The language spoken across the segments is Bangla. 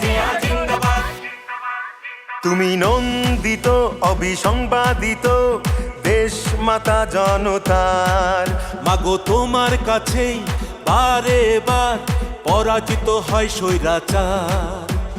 জিয়া জিন্দাবাদ। তুমি নন্দিত, অবিসংবাদিত, দেশ মাতা জনতার। মাগো, তোমার কাছেই বারে বার পরাজিত হয় স্বৈরাচার।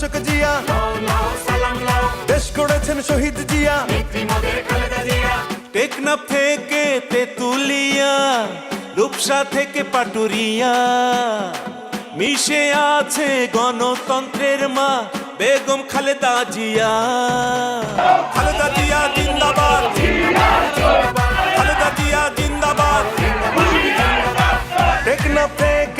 ঘোষক জিয়া। দেশ গড়েছেন শহীদ জিয়া। টেকনাফ থেকে তেতুলিয়া, রূপসা থেকে পাটুরিয়া। মিশে আছে গণতন্ত্রের মা বেগম খালেদা জিয়া। খালেদা জিয়া জিন্দাবাদ। খালেদা জিয়া জিন্দাবাদ। টেকনাফ থেকে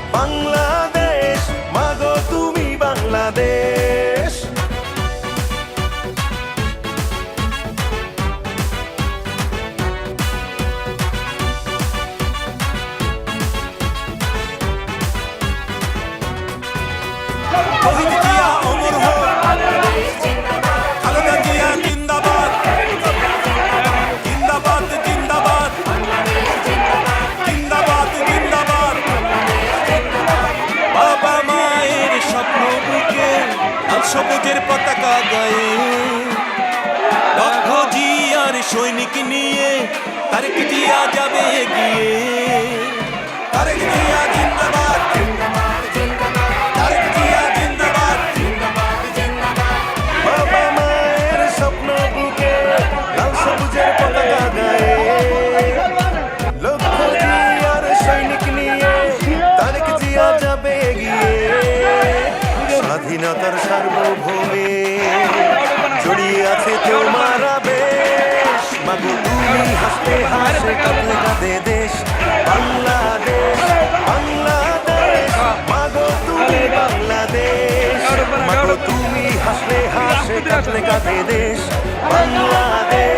বাংলাদেশ। মাগো তুমি বাংলাদেশ। সবুজের পতাকা গায়ে। লক্ষ জিয়ার সৈনিক নিয়ে তারেক জিয়া যাবে এগিয়ে তারেক জিয়া জিন্দাবাদ। কাঁদলে দেশ বাংলাদেশ।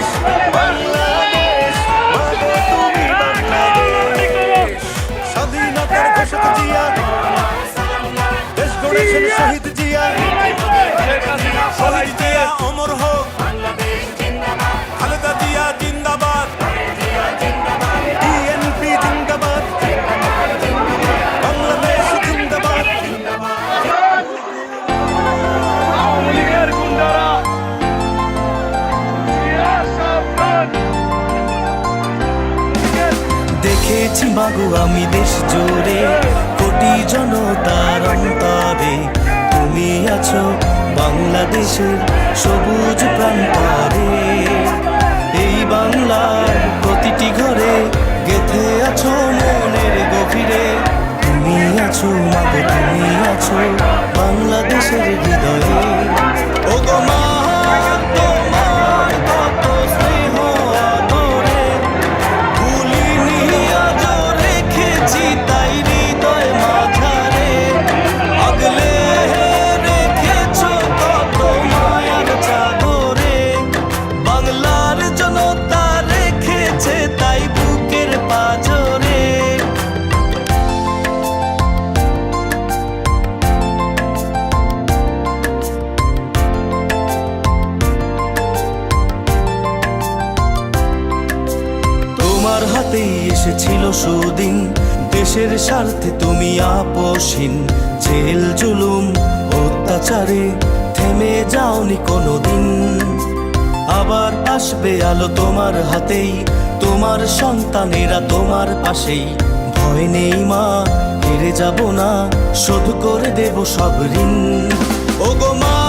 দেখেছি মাগো আমি দেশ জুড়ে। কোটি জনতার অন্তরে তুমি আছো বাংলাদেশের সবুজ প্রান্তরে। এই বাংলার প্রতিটি ঘরে গেথে আছো মনের গভীরে। তুমি আছো মাগো, তুমি আছো বাংলাদেশের সুদিন, দেশের স্বার্থে তুমি আপসহীন জেল, জুলুম, অত্যাচারে থেমে যাওনি কোনো দিন আবার আসবে আলো তোমার হাতেই, তোমার সন্তানেরা তোমার পাশেই। ভয় নেই মা, হেরে যাব না, শোধ করে দেব সব ঋণ। ও গো মা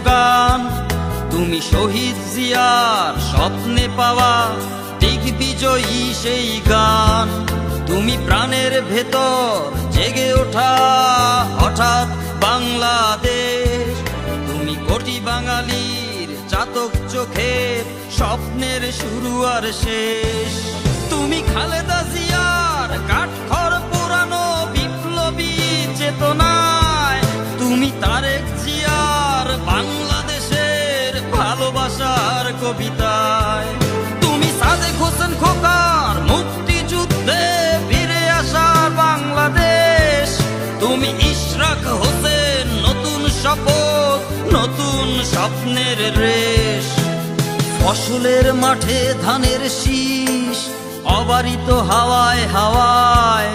স্লোগান, তুমি শহীদ জিয়ার স্বপ্নে পাওয়া দিগ্বিজয়ী সেই গান। তুমি প্রাণের ভেতর জেগে ওঠা হঠাৎ বাংলাদেশ। তুমি কোটি বাঙালির চাতক চোখের স্বপ্নের শুরু আর শেষ। তুমি খালেদা জিয়ার কাঠখড় পুরানো বিপ্লবী চেতনায়। তুমি তারেক ভালোবাসার কবিতায়। তুমি সাদেক হোসেন খোকার মুক্তিযুদ্ধে ফিরে আসার বাংলাদেশ। তুমি ইশরাক হোসেন নতুন শপথ, নতুন স্বপ্নের রেশ। ফসলের মাঠে ধানের শীষ, অবারিত হাওয়ায় হাওয়ায়।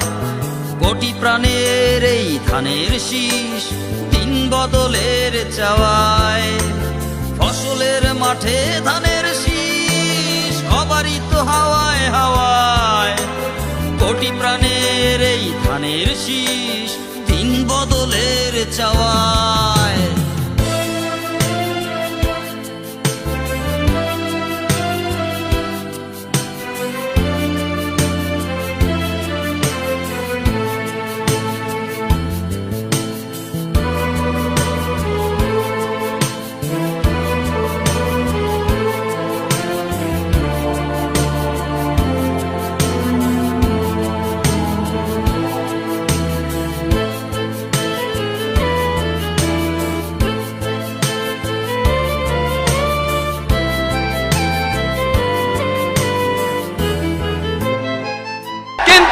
কোটি প্রাণের এই ধানের শীষ দিন বদলের চাওয়ায়। মাঠে ধানের শীষ অবারিত হাওয়ায় হাওয়ায়। কোটি প্রাণের এই ধানের শীষ দিন বদলের চাওয়ায়।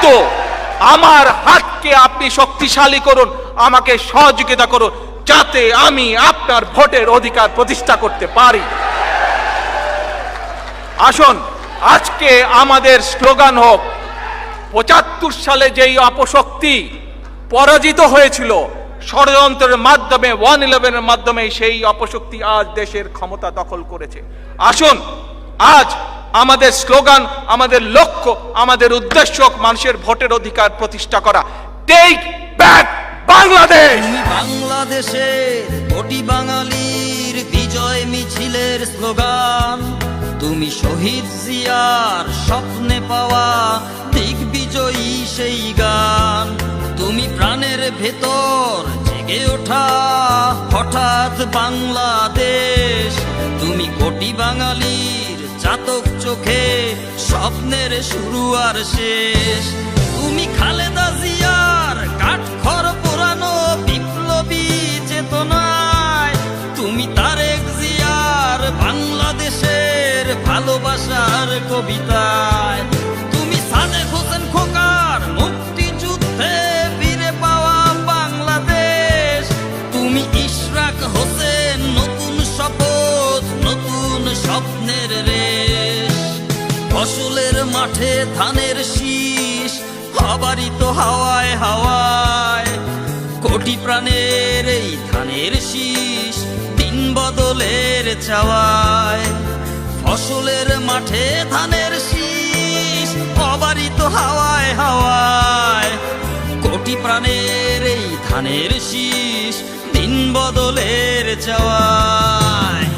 কিন্তু আমার হাতকে আপনি শক্তিশালী করুন, আমাকে সহযোগিতা করুন, যাতে আমি আপনার ভোটের অধিকার প্রতিষ্ঠা করতে পারি। আসুন, আজকে আমাদের স্লোগান হোক, পঁচাত্তর সালে যেই অপশক্তি পরাজিত হয়েছিল, ষড়যন্ত্রের মাধ্যমে, ওয়ান ইলেভেনের মাধ্যমে সেই অপশক্তি আজ দেশের ক্ষমতা দখল করেছে। আসুন, আজ আমাদের স্লোগান, আমাদের লক্ষ্য, আমাদের উদ্দেশ্য মানুষের ভোটের অধিকার প্রতিষ্ঠা করা। টেক ব্যাক বাংলাদেশ বাংলাদেশের কোটি বাঙালির বিজয় মিছিলের স্লোগান। তুমি শহীদ জিয়ার স্বপ্নে পাওয়া দিগ্বিজয়ী সেই গান। তুমি প্রাণের ভেতর জেগে ওঠা হঠাৎ বাংলাদেশ। তুমি কোটি বাঙালির চাতক চোখে স্বপ্নের শুরু আর শেষ। তুমি খালেদা জিয়ার কাঠখড় পোড়ানো বিপ্লবী চেতনায়, তুমি তারেক জিয়ার বাংলাদেশের ভালোবাসার কবিতায়। মাঠে ধানের শীষ অবারিত হাওয়ায় হাওয়ায়। কোটি প্রাণের এই ধানের শীষ দিন বদলের চাওয়ায়। ফসলের মাঠে ধানের শীষ অবারিত হাওয়ায় হাওয়ায়। কোটি প্রাণের এই ধানের শীষ দিন বদলের চাওয়ায়।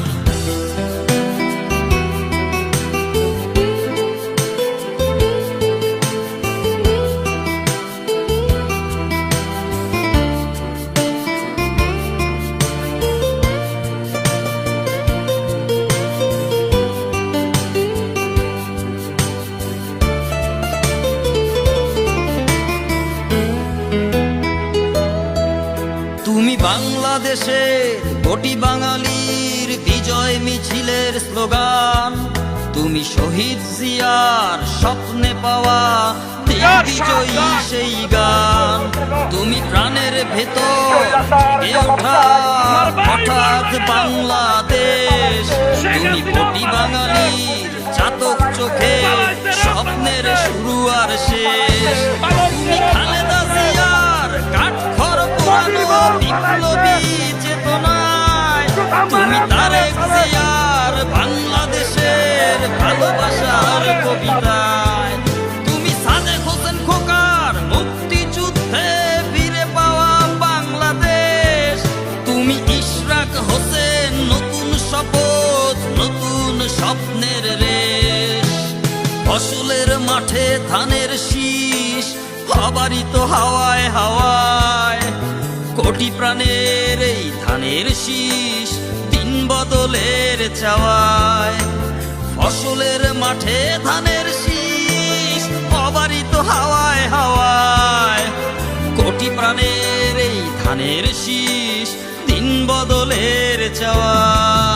বাংলাদেশে কোটি বাঙালির বিজয় মিছিলের স্লোগান তুমি শহীদ জিয়ার স্বপ্নে পাওয়া দিগ্বিজয়ী সেই গান। তুমি প্রাণের ভেতর ওঠা হঠাৎ বাংলাদেশ। তুমি কোটি বাঙালির তুমি তারেক জিয়ার বাংলাদেশের ভালোবাসার কবিতায়। তুমি সাদেক হোসেন খোকার মুক্তিযুদ্ধে ফিরে পাওয়া বাংলাদেশ। তুমি ইশরাক হোসেন নতুন শপথ নতুন স্বপ্নের রেশ। ফসলের মাঠে ধানের শীষ হবারই তো হাওয়ায় হাওয়ায়। কোটি প্রাণের এই ধানের শীষ বদলের চাওয়ায়, ফসলের মাঠে ধানের শীষ, অবারিত হাওয়ায় হাওয়ায়। কোটি প্রাণের এই ধানের শীষ দিন বদলের চাওয়ায়।